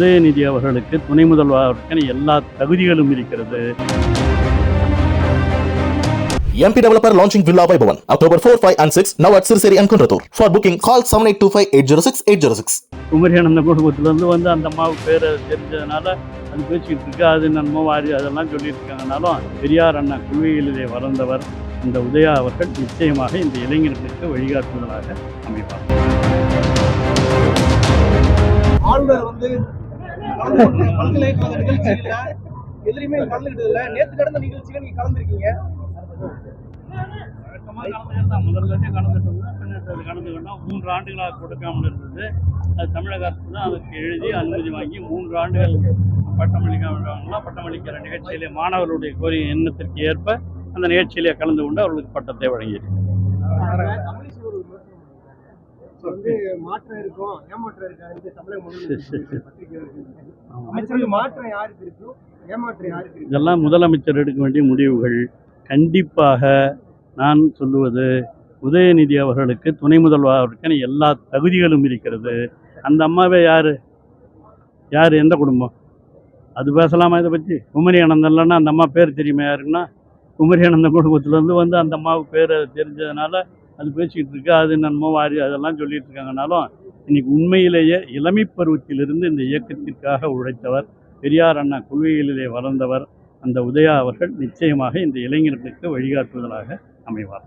உதயநிதி அவர்களுக்கு துணை முதல்வருக்கான எல்லா தகுதிகளும் இருக்கிறது MP Developer launching Villa Vaibhavan October 4, 5 and 6 now at Sirseri and Kunratur. For booking call 7825-806-806. குமரியானந்த குடும்பத்திலேருந்து வந்து அந்த அம்மாவு பேரை தெரிஞ்சதுனால அது பேசிக்கிட்டு இருக்கு அது நன்மை வாரி அதெல்லாம் சொல்லிட்டு இருக்காங்கனாலும் பெரியார் அண்ணா குழுவியலிலே வளர்ந்தவர் இந்த உதயா அவர்கள் நிச்சயமாக இந்த இளைஞர்களுக்கு வழிகாட்டுதலாக அமைப்பார் ஆளுநர் வந்து எதுலையுமே கலந்துக்கிட்டது இல்ல நேத்து நடந்த நிகழ்ச்சியில நீங்க கலந்துருக்கீங்க கலந்துக்கிட்டு இருந்தோம் பின்னர் கலந்துக்கிட்டோம் மூன்று ஆண்டுகளாக கொடுக்காமல் இருந்தது அது தமிழக அரசு தான் அதுக்கு எழுதி அனுமதி வாங்கி மூன்று ஆண்டுகள் பட்டமளிக்க வேண்டவங்களாம் பட்டமளிக்கிற நிகழ்ச்சியிலே மாணவர்களுடைய கோரி எண்ணத்திற்கு ஏற்ப அந்த நிகழ்ச்சியிலே கலந்து கொண்டு அவர்களுக்கு பட்டத்தை வழங்கியிருக்கு வந்து மாற்றம் இருக்கும் ஏமாற்றம் தமிழக பத்திரிகை இருக்கு. அமைச்சர்கள் மாற்றம் யாருக்கு இருக்கும் ஏமாற்றம் யாருக்கு இருக்கு. இதெல்லாம் முதலமைச்சர் எடுக்க வேண்டிய முடிவுகள். கண்டிப்பாக நான் சொல்லுவது உதயநிதி அவர்களுக்கு துணை முதல்வருக்கான எல்லா தகுதிகளும் இருக்கிறது. அந்த அம்மாவே யார்? யார்? எந்த குடும்பம்? அது பேசலாமா இதை பற்றி குமரி ஆனந்தம்லன்னா அந்த அம்மா பேர் தெரியுமா யாருன்னா குமரி ஆனந்த குடும்பத்துலேருந்து வந்து அந்த அம்மாவுக்கு பேர் தெரிஞ்சதுனால அது பேசிக்கிட்டு இருக்கு. அது நன்மை வாரி அதெல்லாம் சொல்லிட்டு இருக்காங்கனாலும் இன்னைக்கு உண்மையிலேயே இளமை பருவத்திலிருந்து இந்த இயக்கத்திற்காக உழைத்தவர் பெரியார் அண்ணா கொள்கைகளிலே வளர்ந்தவர் அந்த உதயா அவர்கள் நிச்சயமாக இந்த இளைஞர்களுக்கு வழிகாட்டுவதாக அமைவார்.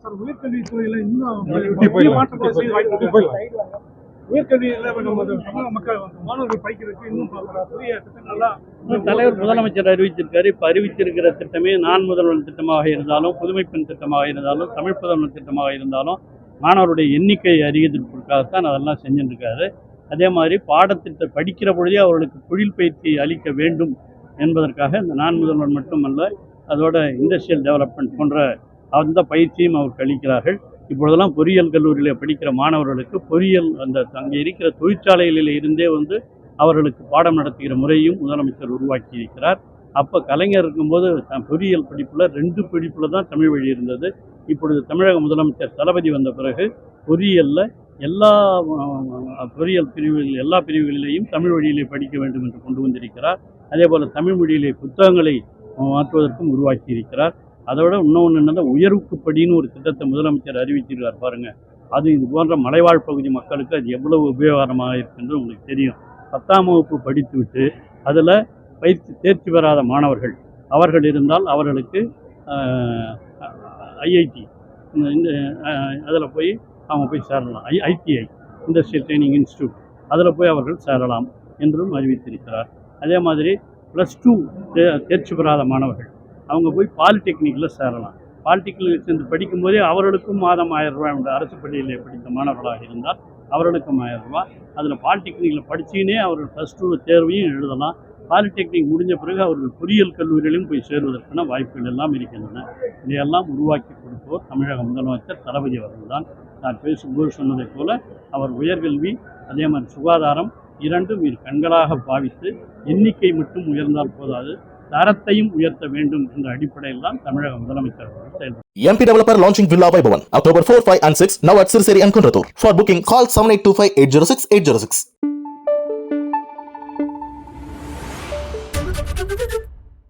உயர்கல்வியில நம்ம மக்கள் மாணவர்கள் படிக்கிறதுக்கு இன்னும் புதிய திட்டங்கள்லாம் தலைவர் முதலமைச்சர் அறிவிச்சிருக்காரு இப்போ அறிவிச்சிருக்கிற திட்டமே நான் முதல்வன் திட்டமாக இருந்தாலும் புதுமை பெண் திட்டமாக இருந்தாலும் தமிழ் புதல்வன் திட்டமாக இருந்தாலும் மாணவருடைய எண்ணிக்கை அதிகரிப்பதற்காகத்தான் அதெல்லாம் செஞ்சுருக்காரு அதே மாதிரி பாடத்திட்ட படிக்கிற பொழுதே அவர்களுக்கு தொழில் பயிற்சி அளிக்க வேண்டும் என்பதற்காக இந்த நான் முதல்வன் மட்டுமல்ல அதோட இண்டஸ்ட்ரியல் டெவலப்மெண்ட் போன்ற அந்த பயிற்சியும் அவருக்கு அளிக்கிறார்கள். இப்பொழுதெல்லாம் பொறியியல் கல்லூரியில் படிக்கிற மாணவர்களுக்கு பொறியியல் அந்த அங்கே இருக்கிற தொழிற்சாலைகளில் இருந்தே வந்து அவர்களுக்கு பாடம் நடத்துகிற முறையும் முதலமைச்சர் உருவாக்கி இருக்கிறார் அப்போ கலைஞர் இருக்கும்போது த- பொறியியல் படிப்பில் ரெண்டு படிப்பில் தான் தமிழ் வழி இருந்தது. இப்பொழுது தமிழக முதலமைச்சர் தளபதி வந்த பிறகு பொறியியலில் எல்லா பொறியியல் பிரிவுகளில் எல்லா பிரிவுகளிலேயும் தமிழ் வழியிலே படிக்க வேண்டும் என்று கொண்டு வந்திருக்கிறார். அதே போல் தமிழ் மொழியிலே புத்தகங்களை மாற்றுவதற்கும் உருவாக்கி இருக்கிறார் அதை விட இன்னொன்று என்னன்னா உயர்வுக்கு படின்னு ஒரு திட்டத்தை முதலமைச்சர் அறிவிச்சிருக்கார் பாருங்கள் அது இது போன்ற மலைவாழ் பகுதி மக்களுக்கு அது எவ்வளவு உபயோகரமாக இருக்குன்றது உங்களுக்கு தெரியும். பத்தாம் வகுப்பு படித்துவிட்டு அதில் பயிற்சி தேர்ச்சி பெறாத மாணவர்கள். அவர்கள் இருந்தால் அவர்களுக்கு ஐஐடி இந்த அதில் போய் அவங்க போய் சேரலாம். I ITI industrial training institute அதில் போய் அவர்கள் சேரலாம் என்றும் அறிவித்திருக்கிறார். அதே மாதிரி ப்ளஸ் டூ தேர்ச்சி பெறாத மாணவர்கள் அவங்க போய் பாலிடெக்னிக்கில் சேரலாம். பாலிடெக்னிக்கில் சேர்ந்து படிக்கும்போதே அவர்களுக்கும் மாதம் ஆயிரம் ரூபாய் உண்டு. அரசு பள்ளியில் படித்த மாணவர்களாக இருந்தால் அவர்களுக்கும் ஆயிரம் ரூபாய் அதில் பாலிடெக்னிக்கில் படிச்சுக்கினே அவர்கள் ப்ளஸ் டூ தேர்வையும் எழுதலாம். பாலிடெக்னிக் முடிஞ்ச பிறகு அவர்கள் பொறியியல் கல்லூரியிலும் போய் சேருவதற்கான வாய்ப்புகள் எல்லாம் இருக்கின்றன. இதையெல்லாம் உருவாக்கி கொடுப்போர் தமிழக முதலமைச்சர் தளபதி அவர்கள்தான். நான் பேசும்போது சொன்னதைப் போல அவர் உயர்கல்வி அதே மாதிரி சுகாதாரம் இரண்டும் இரு கண்களாக பாவித்து எண்ணிக்கை மட்டும் உயர்ந்தால் போதாது. தரத்தையும் உயர்த்த வேண்டும் என்ற அடிப்படையில் தான் தமிழக முதலமைச்சர் MP developer launching villa by October four five and six now at Siruseri and Kundrathur for booking call seven eight two five eight zero six eight zero six